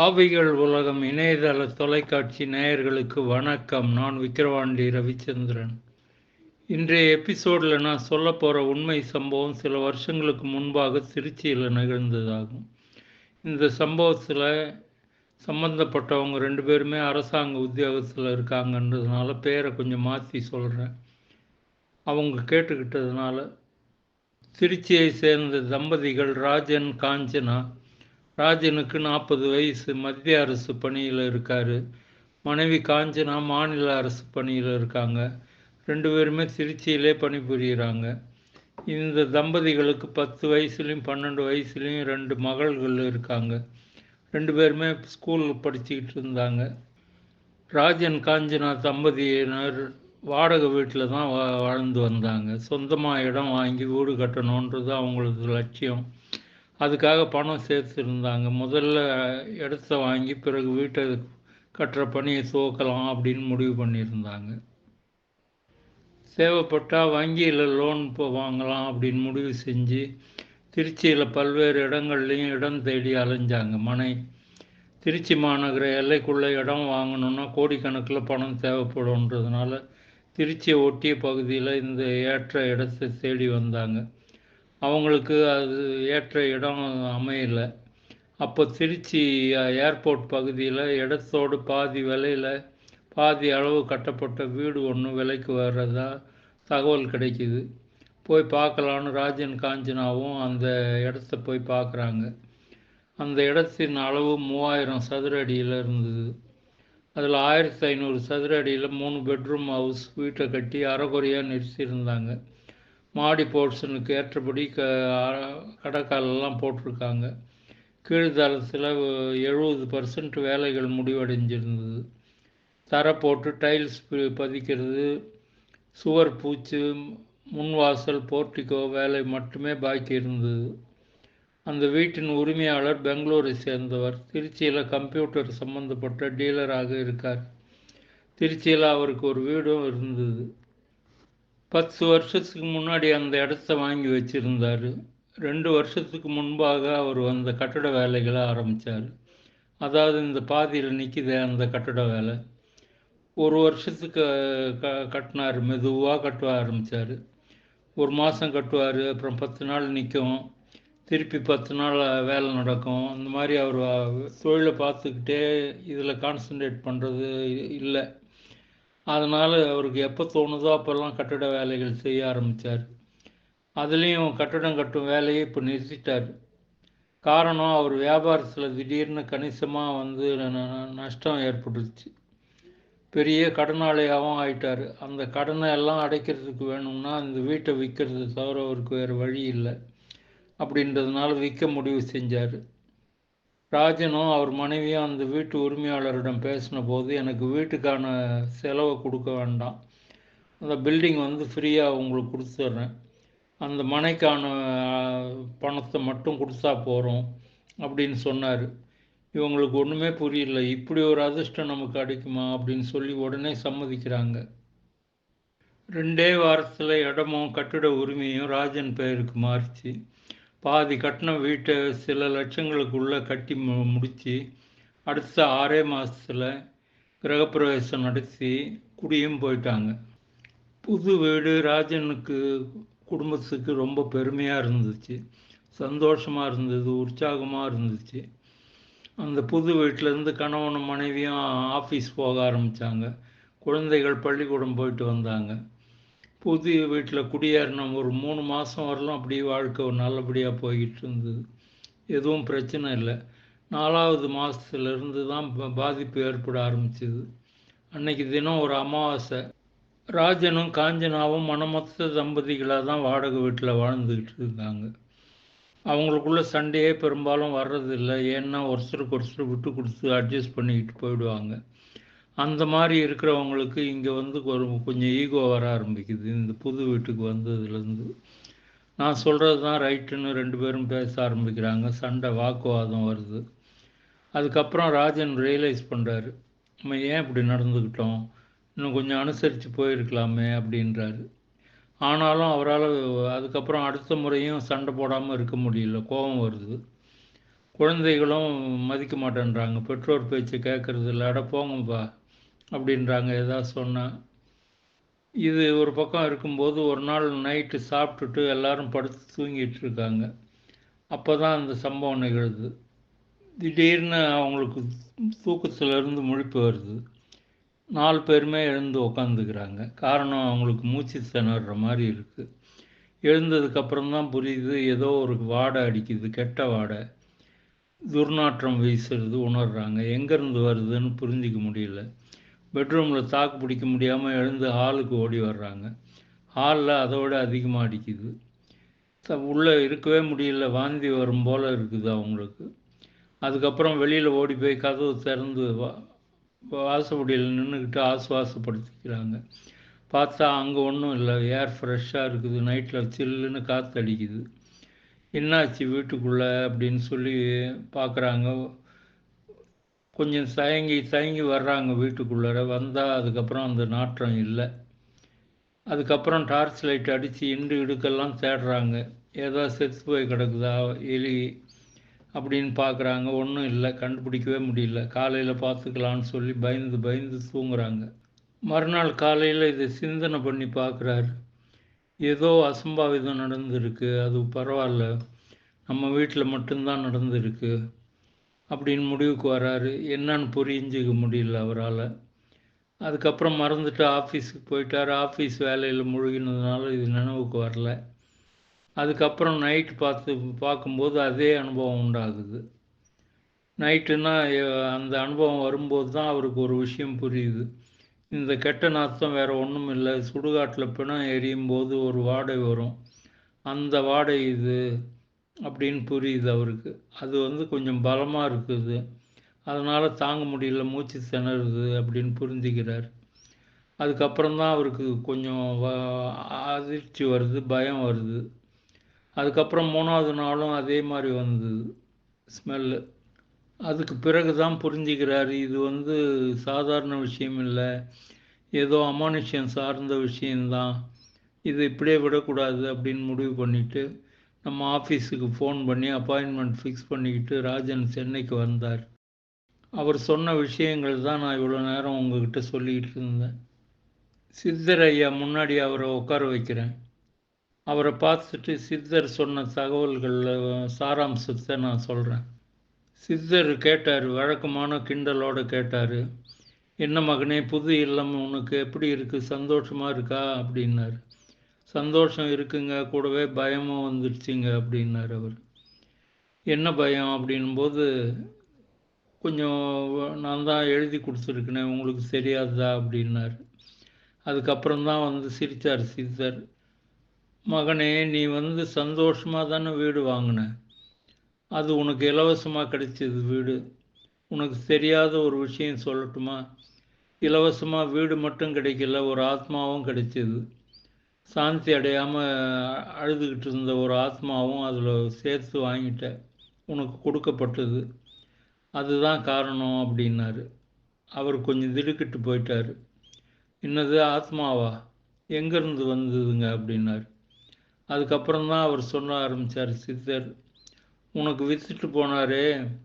ஆவிகள் உலகம் இணையதள தொலைக்காட்சி நேயர்களுக்கு வணக்கம். நான் விக்கிரவாண்டி ரவிச்சந்திரன். இன்றைய எபிசோடில் நான் சொல்ல போகிற உண்மை சம்பவம் சில வருஷங்களுக்கு முன்பாக திருச்சியில் நிகழ்ந்ததாகும். இந்த சம்பவத்தில் சம்பந்தப்பட்டவங்க ரெண்டு பேருமே அரசாங்க உத்தியோகத்தில் இருக்காங்கன்றதுனால பேரை கொஞ்சம் மாற்றி சொல்கிறேன் அவங்க கேட்டுக்கிட்டதுனால திருச்சியை சேர்ந்த தம்பதிகள் ராஜன் காஞ்சனா ராஜனுக்கு நாற்பது வயசு. மத்திய அரசு பணியில் இருக்கார். மனைவி காஞ்சனா மாநில அரசு பணியில் இருக்காங்க. ரெண்டு பேருமே திருச்சியிலே பணிபுரிகிறாங்க இந்த தம்பதிகளுக்கு பத்து வயசுலேயும் பன்னெண்டு வயசுலேயும் ரெண்டு மகள்கள் இருக்காங்க. ரெண்டு பேருமே ஸ்கூல் படிச்சுக்கிட்டு இருந்தாங்க. ராஜன் காஞ்சனா தம்பதியினர் வாடகை வீட்டில் தான் வா வாழ்ந்து வந்தாங்க. சொந்தமாக இடம் வாங்கி வீடு கட்டணுன்றது அவங்களது லட்சியம். அதுக்காக பணம் சேர்த்துருந்தாங்க. முதல்ல இடத்த வாங்கி பிறகு வீட்டை கட்டுற பணியை துவக்கலாம் அப்படின்னு முடிவு பண்ணியிருந்தாங்க. தேவைப்பட்டால் வங்கியில் லோன் இப்போ வாங்கலாம் அப்படின்னு முடிவு செஞ்சு திருச்சியில் பல்வேறு இடங்கள்லையும் இடம் தேடி அலைஞ்சாங்க. மனை திருச்சி மாநகர எல்லைக்குள்ளே இடம் வாங்கணுன்னா கோடிக்கணக்கில் பணம் தேவைப்படும்ன்றதுனால திருச்சியை ஒட்டிய பகுதியில் இந்த ஏற்ற இடத்தை தேடி வந்தாங்க. அவங்களுக்கு அது ஏற்ற இடம் அமையலை. அப்போ திருச்சி ஏர்போர்ட் பகுதியில் இடத்தோடு பாதி விலையில் பாதி அளவு கட்டப்பட்ட வீடு ஒன்று விலைக்கு வர்றதா தகவல் கிடைக்கிது. போய் பார்க்கலான்னு ராஜன் காஞ்சனாவும் அந்த இடத்த போய் பார்க்குறாங்க. அந்த இடத்தின் அளவு மூவாயிரம் சதுர அடியில் இருந்தது. அதில் ஆயிரத்தி ஐநூறு சதுர அடியில் மூணு பெட்ரூம் ஹவுஸ் வீட்டை கட்டி அறகுறையாக நிறுத்தியிருந்தாங்க. மாடி போர்ஷனுக்கு ஏற்றபடி க கடைக்காலெல்லாம் போட்டிருக்காங்க. கீழ்தளத்தில் எழுபது பர்சன்ட் வேலைகள் முடிவடைஞ்சிருந்தது. தரை போட்டு டைல்ஸ் பதிக்கிறது சுவர் பூச்சு முன்வாசல் போர்ட்டிகோ வேலை மட்டுமே பாக்கி இருந்தது. அந்த வீட்டின் உரிமையாளர் பெங்களூரை சேர்ந்தவர். திருச்சியில் கம்ப்யூட்டர் சம்மந்தப்பட்ட டீலராக இருக்கார். திருச்சியில் அவருக்கு ஒரு வீடும் இருந்தது. பத்து வருஷத்துக்கு முன்னாடி அந்த இடத்த வாங்கி வச்சுருந்தார். ரெண்டு வருஷத்துக்கு முன்பாக அவர் அந்த கட்டட வேலைகளை ஆரம்பித்தார் அதாவது இந்த பாதியில் நிற்கிது அந்த கட்டட வேலை. ஒரு வருஷத்துக்கு க கட்டினார் மெதுவாக கட்ட ஆரம்பித்தார் ஒரு மாதம் கட்டுவார் அப்புறம் பத்து நாள் நிற்கும் திருப்பி பத்து நாள் வேலை நடக்கும். இந்த மாதிரி அவர் தொழிலை பார்த்துக்கிட்டே இதில் கான்சன்ட்ரேட் பண்ணுறது இல்லை. அதனால் அவருக்கு எப்போ தோணுதோ அப்போல்லாம் கட்டட வேலைகள் செய்ய ஆரம்பித்தார் அதுலேயும் கட்டடம் கட்டும் வேலையை இப்போ நிறுத்திட்டார். காரணம் அவர் வியாபாரத்தில் திடீர்னு கணிசமாக வந்து நஷ்டம் ஏற்பட்டுருச்சு. பெரிய கடனாளியாகவும் ஆயிட்டார். அந்த கடனை எல்லாம் அடைக்கிறதுக்கு வேணும்னா இந்த வீட்டை விற்கிறது தவிர அவருக்கு வேறு வழி இல்லை. அப்படின்றதுனால விற்க முடிவு செஞ்சார். ராஜனும் அவர் மனைவியும் அந்த வீட்டு உரிமையாளரிடம் பேசின போது எனக்கு வீட்டுக்கான செலவை கொடுக்க வேண்டாம். அந்த பில்டிங் வந்து ஃப்ரீயாக உங்களுக்கு கொடுத்துட்றேன் அந்த மனைக்கான பணத்தை மட்டும் கொடுத்தா போகிறோம் அப்படின்னு சொன்னார். இவங்களுக்கு ஒன்றுமே புரியல. இப்படி ஒரு அதிர்ஷ்டம் நமக்கு கிடைக்குமா அப்படின்னு சொல்லி உடனே சம்மதிக்கிறாங்க. ரெண்டே வாரத்தில் இடமும் கட்டிட உரிமையும் ராஜன் பெயருக்கு மாறிச்சு. பாதி கட்டின வீட்டை சில லட்சங்களுக்குள்ளே கட்டி மு முடித்து அடுத்த ஆறே மாதத்தில் கிரகப்பிரவேசம் நடத்தி குடியும் போயிட்டாங்க. புது வீடு ராஜனுக்கு குடும்பத்துக்கு ரொம்ப பெருமையாக இருந்துச்சு. சந்தோஷமாக இருந்தது உற்சாகமாக இருந்துச்சு. அந்த புது வீட்டிலேருந்து கணவனும் மனைவியும் ஆஃபீஸ் போக ஆரம்பித்தாங்க குழந்தைகள் பள்ளிக்கூடம் போயிட்டு வந்தாங்க. புது வீட்டில் குடியேறினோம் ஒரு மூணு மாதம் வரலாம் அப்படியே வாழ்க்கை நல்லபடியாக போய்கிட்டு இருந்தது. எதுவும் பிரச்சனை இல்லை. நாலாவது மாதத்துலேருந்து தான் பாதிப்பு ஏற்பட ஆரம்பிச்சிது. அன்னைக்கு தினம் ஒரு அமாவாசை. ராஜனும் காஞ்சனாவும் மனமொத்த தம்பதிகளாக தான் வாடகை வீட்டில் வாழ்ந்துக்கிட்டு இருக்காங்க அவங்களுக்குள்ள சண்டையே பெரும்பாலும் வர்றதில்லை. ஏன்னா ஒருத்தருக்கு ஒருத்தர் விட்டு கொடுத்து அட்ஜஸ்ட் பண்ணிக்கிட்டு போயிடுவாங்க. அந்த மாதிரி இருக்கிறவங்களுக்கு இங்கே வந்து ஒரு கொஞ்சம் ஈகோ வர ஆரம்பிக்குது. இந்த புது வீட்டுக்கு வந்ததுலேருந்து. நான் சொல்கிறது தான் ரைட்டுன்னு ரெண்டு பேரும் பேச ஆரம்பிக்கிறாங்க. சண்டை வாக்குவாதம் வருது. அதுக்கப்புறம் ராஜன் ரியலைஸ் பண்ணுறாரு நம்ம ஏன் இப்படி நடந்துக்கிட்டோம்? இன்னும் கொஞ்சம் அனுசரித்து போயிருக்கலாமே அப்படின்றாரு. ஆனாலும் அவரால் அதுக்கப்புறம் அடுத்த முறையும் சண்டை போடாமல் இருக்க முடியல. கோபம் வருது. குழந்தைகளும் மதிக்க மாட்டேன்றாங்க. பெற்றோர் பேச்சு கேட்குறது இல்லை. அட போங்கப்பா. அப்படின்றாங்க ஏதாவது சொன்னால் இது ஒரு பக்கம் இருக்கும்போது ஒரு நாள் நைட்டு சாப்பிட்டுட்டு எல்லாரும் படுத்து தூங்கிட்டு இருக்காங்க அப்போ தான் அந்த சம்பவம் நிகழுது. திடீர்னு அவங்களுக்கு தூக்கத்திலிருந்து முழிப்பு வருது. நாலு பேருமே எழுந்து உக்காந்துக்கிறாங்க. காரணம் அவங்களுக்கு மூச்சு திணற மாதிரி இருக்குது எழுந்ததுக்கப்புறம் தான் புரியுது ஏதோ ஒரு வாடை அடிக்குது கெட்ட வாடை. துர்நாற்றம் வீசுறது உணர்கிறாங்க எங்கேருந்து வருதுன்னு புரிஞ்சிக்க முடியல. பெட்ரூமில் தாக்கு பிடிக்க முடியாமல் எழுந்து ஹாலுக்கு ஓடி வர்றாங்க. ஹாலில் அதோட அதிகமாக அடிக்குது. உள்ளே இருக்கவே முடியல. வாந்தி வரும் போல் இருக்குது அவங்களுக்கு. அதுக்கப்புறம் வெளியில் ஓடி போய் கதவு திறந்து வா வாசப்படியில் நின்றுக்கிட்டு ஆசுவாசப்படுத்திக்கிறாங்க. பார்த்தா அங்கே ஒன்றும் இல்லை. ஏர் ஃப்ரெஷ்ஷாக இருக்குது. நைட்டில் சில்லுன்னு காற்று அடிக்குது என்னாச்சு வீட்டுக்குள்ளே அப்படின்னு சொல்லி பார்க்குறாங்க கொஞ்சம் தயங்கி தயங்கி வர்றாங்க வீட்டுக்குள்ளார. வந்தால் அதுக்கப்புறம் அந்த நாற்றம் இல்லை. அதுக்கப்புறம் டார்ச் லைட் அடித்து இண்டு இடுக்கெல்லாம் தேடுறாங்க. ஏதோ செத்து போய் கிடக்குதா எலி அப்படின்னு பார்க்குறாங்க. ஒன்றும் இல்லை கண்டுபிடிக்கவே முடியல. காலையில் பார்த்துக்கலான்னு சொல்லி பயந்து பயந்து தூங்குறாங்க. மறுநாள் காலையில் இதை சிந்தனை பண்ணி பார்க்குறாரு. ஏதோ அசம்பாவிதம் நடந்திருக்கு. அது பரவாயில்ல. நம்ம வீட்டில் மட்டும்தான் நடந்திருக்கு. அப்படின்னு முடிவுக்கு வராரு. என்னன்னு புரிஞ்சிக்க முடியல அவரால். அதுக்கப்புறம் மறந்துட்டு ஆஃபீஸுக்கு போயிட்டார். ஆஃபீஸ் வேலையில் முழுகினதுனால இது நினைவுக்கு வரல. அதுக்கப்புறம் நைட்டு பார்த்து பார்க்கும்போது அதே அனுபவம் உண்டாகுது. நைட்டுன்னா அந்த அனுபவம் வரும்போது தான் அவருக்கு ஒரு விஷயம் புரியுது. இந்த கெட்ட நாத்தம் வேறு ஒன்றும் இல்லை. சுடுகாட்டில் பிணம் எரியும் போது ஒரு வாடை வரும். அந்த வாடை இது. அப்படின்னு புரியுது அவருக்கு. அது வந்து கொஞ்சம் பலமாக இருக்குது. அதனால் தாங்க முடியல மூச்சு திணறுது அப்படின்னு புரிஞ்சுக்கிறார். அதுக்கப்புறம் தான் அவருக்கு கொஞ்சம் அதிர்ச்சி வருது பயம் வருது. அதுக்கப்புறம் மூணாவது நாளும் அதே மாதிரி வந்தது ஸ்மெல்லு. அதுக்கு பிறகு தான் புரிஞ்சுக்கிறார் இது வந்து சாதாரண விஷயம் இல்லை. ஏதோ அமானுஷ்யம் சார்ந்த விஷயந்தான் இது இப்படியே விடக்கூடாது அப்படின்னு முடிவு பண்ணிவிட்டு நம்ம ஆஃபீஸுக்கு ஃபோன் பண்ணி அப்பாயின்மெண்ட் ஃபிக்ஸ் பண்ணிக்கிட்டு ராஜன் சென்னைக்கு வந்தார். அவர் சொன்ன விஷயங்கள் தான் நான் இவ்வளோ நேரம் உங்ககிட்ட சொல்லிக்கிட்டு இருந்தேன். சித்தர் ஐயா முன்னாடி அவரை உட்கார வைக்கிறேன். அவரை பார்த்துட்டு சித்தர் சொன்ன தகவல்களில் சாராம்சத்தை நான் சொல்கிறேன் சித்தர் கேட்டார் வழக்கமான கிண்டலோடு கேட்டார். என்ன மகனே புது இல்லம் உனக்கு எப்படி இருக்குது சந்தோஷமாக இருக்கா? அப்படின்னாரு. சந்தோஷம் இருக்குங்க கூடவே பயமும் வந்துடுச்சிங்க அப்படின்னார் அவர். என்ன பயம் அப்படின்போது கொஞ்சம் நான் தான் எழுதி கொடுத்துருக்கேனே உங்களுக்கு தெரியாதா அப்படின்னார். அதுக்கப்புறம் தான் வந்து சிரித்தார் சித்தர் மகனே நீ வந்து சந்தோஷமாக தானே வீடு வாங்கின? அது உனக்கு இலவசமாக கிடைச்சது வீடு. உனக்கு தெரியாத ஒரு விஷயம் சொல்லட்டுமா? இலவசமாக வீடு மட்டும் கிடைக்கல ஒரு ஆத்மாவும் கிடைச்சிது. சாந்தி அடையாமல் அழுதுகிட்டு இருந்த ஒரு ஆத்மாவும் அதில் சேர்த்து வாங்கிட்டேன் உனக்கு கொடுக்கப்பட்டது. அதுதான் காரணம் அப்படின்னாரு. அவர் கொஞ்சம் திடுக்கிட்டு போயிட்டார். என்னது ஆத்மாவா? எங்கேருந்து வந்ததுங்க அப்படின்னாரு. அதுக்கப்புறம் தான் அவர் சொல்ல ஆரம்பித்தார் சித்தர் உனக்கு வித்துட்டு போனாரே.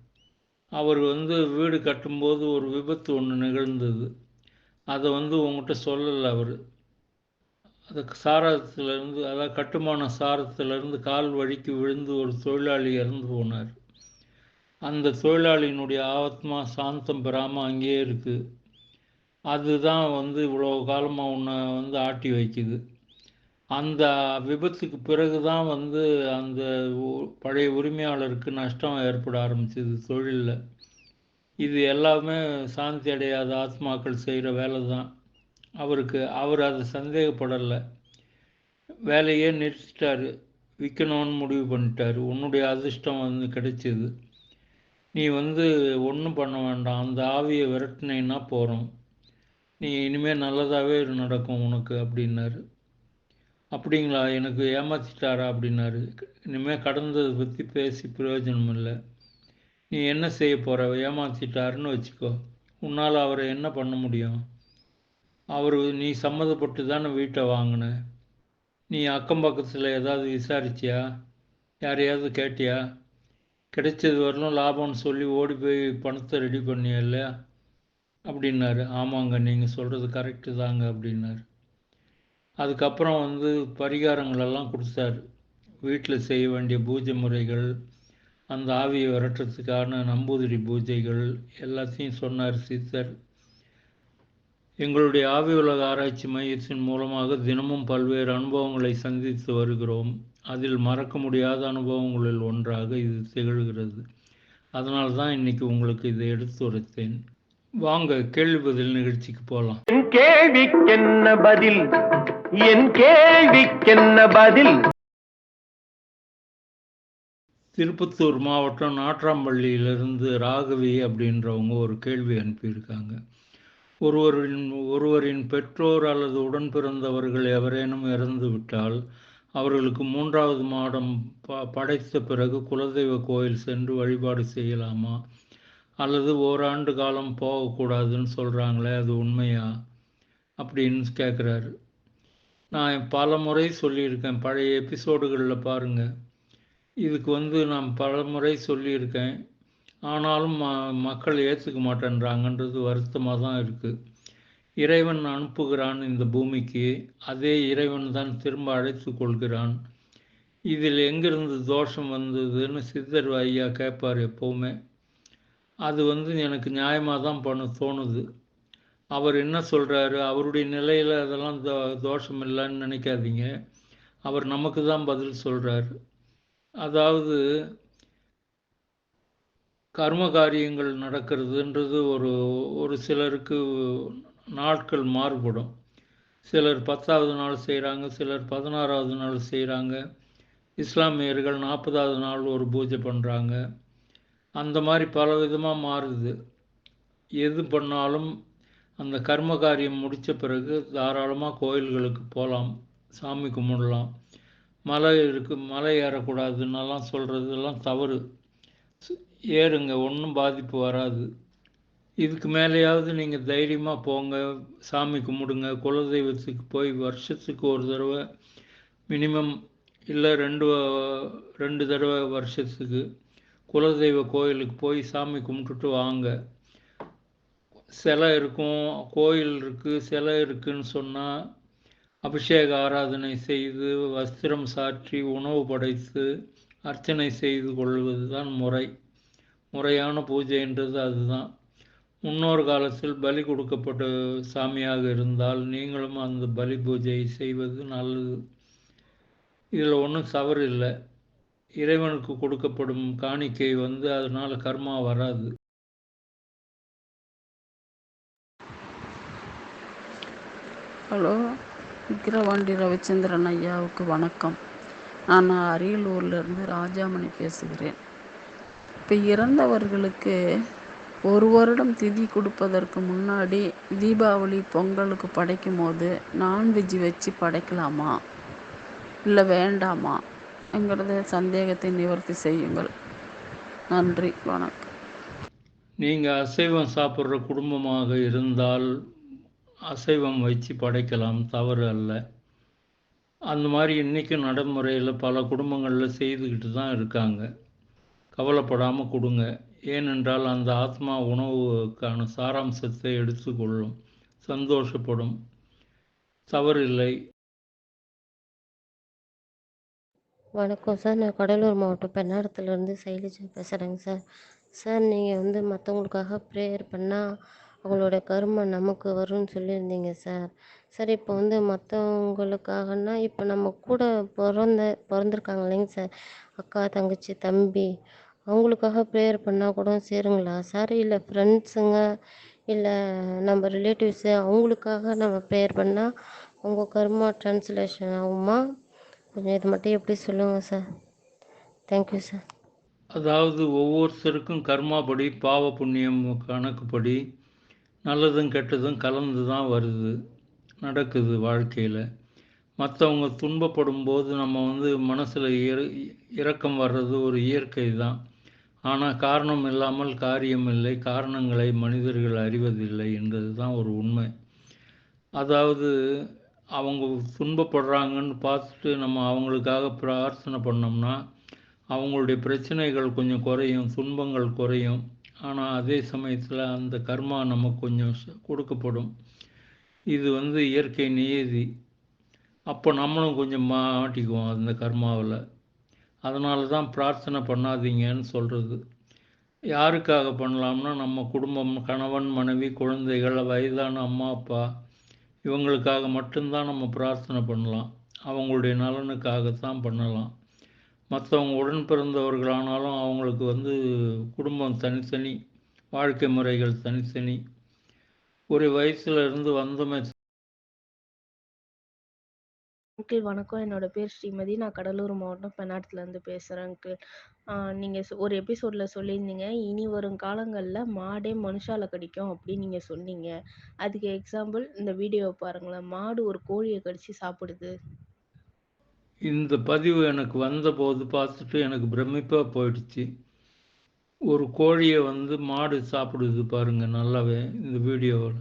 அவர் வந்து வீடு கட்டும்போது ஒரு விபத்து ஒன்று நிகழ்ந்தது. அதை வந்து உங்கள்கிட்ட சொல்லலை அவர். அந்த சாரத்திலிருந்து அதாவது கட்டுமான சாரத்திலிருந்து கால் வழிக்கு விழுந்து ஒரு தொழிலாளி இறந்து போனார். அந்த தொழிலாளியினுடைய ஆத்மா சாந்தம் பெறாமல் அங்கேயே இருக்குது அதுதான் வந்து இவ்வளோ காலமாக உன்னை வந்து ஆட்டி வைக்குது. அந்த விபத்துக்கு பிறகு தான் வந்து அந்த பழைய உரிமையாளருக்கு நஷ்டம் ஏற்பட ஆரம்பிச்சது தொழிலில். இது எல்லாமே சாந்தி அடையாத ஆத்மாக்கள் செய்கிற வேலை தான் அவருக்கு அவர் அதை சந்தேகப்படலை. வேலையே நிறுத்திட்டார். விற்கணும்னு முடிவு பண்ணிட்டார். உன்னுடைய அதிர்ஷ்டம் வந்து கிடைச்சிது. நீ வந்து ஒன்றும் பண்ண வேண்டாம். அந்த ஆவியை விரட்டினேன்னா போகிறோம் நீ இனிமேல் நல்லதாகவே நடக்கும் உனக்கு அப்படின்னாரு. அப்படிங்களா? எனக்கு ஏமாற்றிட்டாரா அப்படின்னாரு. இனிமேல் கடந்ததை பற்றி பேசி பிரயோஜனம் இல்லை. நீ என்ன செய்ய போகிற ஏமாற்றிட்டாருன்னு வச்சுக்கோ. உன்னால் அவரை என்ன பண்ண முடியும்? அவர் நீ சம்மதப்பட்டு தானே வீட்டை வாங்கின? நீ அக்கம் பக்கத்தில் ஏதாவது விசாரிச்சியா? யாரையாவது கேட்டியா? கிடைச்சது வரலும் லாபம்னு சொல்லி ஓடி போய் பணத்தை ரெடி பண்ணிய இல்லையா? அப்படின்னாரு. ஆமாங்க நீங்கள் சொல்கிறது கரெக்டு தாங்க அப்படின்னாரு. அதுக்கப்புறம் வந்து பரிகாரங்களெல்லாம் கொடுத்தாரு. வீட்டில் செய்ய வேண்டிய பூஜை முறைகள் அந்த ஆவியை விரட்டுறதுக்கான நம்பூதிரி பூஜைகள் எல்லாத்தையும் சொன்னார் சித்தர். எங்களுடைய ஆவி உலக ஆராய்ச்சி மையத்தின் மூலமாக தினமும் பல்வேறு அனுபவங்களை சந்தித்து வருகிறோம். அதில் மறக்க முடியாத அனுபவங்களில் ஒன்றாக இது திகழ்கிறது. அதனால தான் இன்னைக்கு உங்களுக்கு இதை எடுத்து உரைத்தேன். வாங்க கேள்வி பதில் நிகழ்ச்சிக்கு போகலாம். என் கேள்விக்கென்ன பதில்? என் கேள்விக்கென்ன பதில்? திருப்பத்தூர் மாவட்டம் நாட்ராம்பள்ளியிலிருந்து ராகவி அப்படின்றவங்க ஒரு கேள்வி அனுப்பியிருக்காங்க. ஒருவரின் ஒருவரின் பெற்றோர் அல்லது உடன் பிறந்தவர்கள் எவரேனும் இறந்துவிட்டால் அவர்களுக்கு மூன்றாவது மாடம் ப படைத்த பிறகு குலதெய்வ கோயில் சென்று வழிபாடு செய்யலாமா? அல்லது ஓராண்டு காலம் போகக்கூடாதுன்னு சொல்கிறாங்களே அது உண்மையா? அப்படின்னு கேட்குறாரு நான் பல முறை சொல்லியிருக்கேன் பழைய எபிசோடுகளில் பாருங்கள் இதுக்கு வந்து நான் பல முறை சொல்லியிருக்கேன். ஆனாலும் ம மக்கள் ஏற்றுக்க மாட்டேன்றாங்கன்றது வருத்தமாக தான் இருக்குது இறைவன் அனுப்புகிறான் இந்த பூமிக்கு அதே இறைவன் தான் திரும்ப அழைத்து கொள்கிறான். இதில் எங்கிருந்து தோஷம் வந்ததுன்னு சித்தர் ஐயா கேட்பார் எப்போவுமே. அது வந்து எனக்கு நியாயமாக தான் பண்ண தோணுது. அவர் என்ன சொல்கிறாரு அவருடைய நிலையில் அதெல்லாம் தோ தோஷம் இல்லைன்னு நினைக்காதீங்க. அவர் நமக்கு தான் பதில் சொல்கிறாரு அதாவது கர்ம காரியங்கள் நடக்கிறதுன்றது ஒரு ஒரு சிலருக்கு நாட்கள் மாறுபடும். சிலர் பத்தாவது நாள் செய்கிறாங்க சிலர் பதினாறாவது நாள் செய்கிறாங்க இஸ்லாமியர்கள் நாற்பதாவது நாள் ஒரு பூஜை பண்ணுறாங்க அந்த மாதிரி பல விதமாக மாறுது. எது பண்ணாலும் அந்த கர்ம காரியம் முடித்த பிறகு தாராளமாக கோயில்களுக்கு போகலாம் சாமி கும்பிடலாம். மலை இருக்குது மலை ஏறக்கூடாதுன்னெல்லாம் சொல்கிறதெல்லாம் தவறு. ஏறுங்க ஒன்றும் பாதிப்பு வராது. இதுக்கு மேலேயாவது நீங்கள் தைரியமாக போங்க சாமி கும்பிடுங்க. குலதெய்வத்துக்கு போய் வருஷத்துக்கு ஒரு தடவை மினிமம் இல்லை ரெண்டு ரெண்டு தடவை வருஷத்துக்கு குலதெய்வ கோயிலுக்கு போய் சாமி கும்பிட்டுட்டு வாங்க. சிலை இருக்கும் கோயில் இருக்குது சிலை இருக்குன்னு சொன்னால் அபிஷேக ஆராதனை செய்து வஸ்திரம் சாற்றி உணவு படைத்து அர்ச்சனை செய்து கொள்வது தான் முறை. முறையான பூஜைன்றது அதுதான். முன்னோர் காலத்தில் பலி கொடுக்கப்பட்ட சாமியாக இருந்தால் நீங்களும் அந்த பலி பூஜையை செய்வது நல்லது. இதில் ஒன்றும் தவறு இல்லை. இறைவனுக்கு கொடுக்கப்படும் காணிக்கை வந்து அதனால் கர்மா வராது. ஹலோ விக்கிரவாண்டி ரவிச்சந்திரன் ஐயாவுக்கு வணக்கம். நான் அரியலூர்லேருந்து ராஜாமணி பேசுகிறேன். இப்போ இறந்தவர்களுக்கு ஒரு வருடம் திதி கொடுப்பதற்கு முன்னாடி தீபாவளி பொங்கலுக்கு படைக்கும் போது நான்வெஜ் வச்சு படைக்கலாமா? இல்லை வேண்டாமா? என்கிறத சந்தேகத்தை நிவர்த்தி செய்யுங்கள். நன்றி வணக்கம். நீங்கள் அசைவம் சாப்பிட்ற குடும்பமாக இருந்தால் அசைவம் வச்சு படைக்கலாம் தவறு அல்ல. அந்த மாதிரி இன்றைக்கும் நடைமுறையில் பல குடும்பங்களில் செய்துக்கிட்டு தான் இருக்காங்க. கவலைப்படாமல் கொடுங்க. ஏனென்றால் அந்த ஆத்மா உணவுக்கான சாராம்சத்தை எடுத்துக்கொள்ளும். சந்தோஷப்படும். தவறில்லை. வணக்கம் சார். நான் கடலூர் மாவட்டம் பெண்ணாடத்துலேருந்து சைலஜா பேசுகிறேங்க சார். சார் நீங்கள் வந்து மற்றவங்களுக்காக ப்ரேயர் பண்ணால் அவங்களோட கருமை நமக்கு வரும்னு சொல்லியிருந்தீங்க சார். சார் இப்போ வந்து மற்றவங்களுக்காகனா இப்போ நம்ம கூட பிறந்த பிறந்திருக்காங்க இல்லைங்க சார். அக்கா தங்கச்சி தம்பி அவங்களுக்காக ப்ரேயர் பண்ணால் கூட சேருங்களா சார்? இல்லை ஃப்ரெண்ட்ஸுங்க இல்லை நம்ம ரிலேட்டிவ்ஸு அவங்களுக்காக நம்ம ப்ரேயர் பண்ணால் உங்கள் கர்மா ட்ரான்ஸ்லேஷன் ஆகுமா? கொஞ்சம் இது மட்டும் எப்படி சொல்லுங்கள் சார்? தேங்க்யூ சார் அதாவது ஒவ்வொருத்தருக்கும் கர்மாபடி பாவ புண்ணியம் கணக்குப்படி நல்லதும் கெட்டதும் கலந்து தான் வருது. நடக்குது வாழ்க்கையில். மற்றவங்க துன்பப்படும் போது நம்ம வந்து மனசில் இற இரக்கம் வர்றது ஒரு இயற்கை தான். ஆனால் காரணம் இல்லாமல் காரியம் இல்லை காரணங்களை மனிதர்கள் அறிவதில்லை என்றது தான் ஒரு உண்மை. அதாவது அவங்க துன்பப்படுறாங்கன்னு பார்த்துட்டு நம்ம அவங்களுக்காக பிரார்த்தனை பண்ணோம்னா அவங்களுடைய பிரச்சனைகள் கொஞ்சம் குறையும் துன்பங்கள் குறையும். ஆனால் அதே சமயத்தில் அந்த கர்மா நமக்கு கொஞ்சம் கொடுக்கப்படும். இது வந்து இயற்கை நியதி. அப்போ நம்மளும் கொஞ்சம் மாட்டிக்குவோம் அந்த கர்மாவில். அதனால தான் பிரார்த்தனை பண்ணாதீங்கன்னு சொல்கிறது யாருக்காக பண்ணலாம்னா நம்ம குடும்பம் கணவன் மனைவி குழந்தைகள் வயதான அம்மா அப்பா இவங்களுக்காக மட்டும்தான் நம்ம பிரார்த்தனை பண்ணலாம். அவங்களுடைய நலனுக்காகத்தான் பண்ணலாம். மற்றவங்க உடன் பிறந்தவர்களானாலும் அவங்களுக்கு வந்து குடும்பம் தனித்தனி வாழ்க்கை முறைகள் தனித்தனி ஒரு வயசுல இருந்து வந்தோமே. அங்கிள் வணக்கம். என்னோட பேர் ஸ்ரீமதி. நான் கடலூர் மாவட்டம் பெண்ணாத்துல இருந்து பேசுகிறேன் அங்கிள். நீங்கள் ஒரு எபிசோடில் சொல்லியிருந்தீங்க இனி வரும் காலங்களில் மாடே மனுஷால கடிக்கும் அப்படின்னு நீங்கள் சொன்னீங்க. அதுக்கு எக்ஸாம்பிள் இந்த வீடியோவை பாருங்களேன். மாடு ஒரு கோழியை கடிச்சு சாப்பிடுது. இந்த பதிவு எனக்கு வந்தபோது பார்த்துட்டு எனக்கு பிரமிப்பாக போயிடுச்சு. ஒரு கோழியை வந்து மாடு சாப்பிடுது பாருங்க நல்லாவே இந்த வீடியோவில்.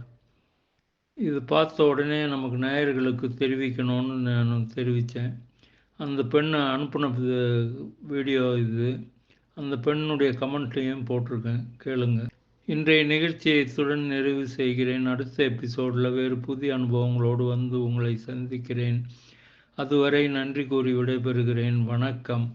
இது பார்த்த உடனே நமக்கு நேயர்களுக்கு தெரிவிக்கணும்னு நான் தெரிவித்தேன். அந்த பெண்ணை அனுப்பின வீடியோ இது. அந்த பெண்ணுடைய கமெண்ட்லையும் போட்டிருக்கேன் கேளுங்க. இன்றைய நிகழ்ச்சியை இத்துடன் நிறைவு செய்கிறேன். அடுத்த எபிசோடில் வேறு புதிய அனுபவங்களோடு வந்து உங்களை சந்திக்கிறேன். அதுவரை நன்றி கூறி விடைபெறுகிறேன். வணக்கம்.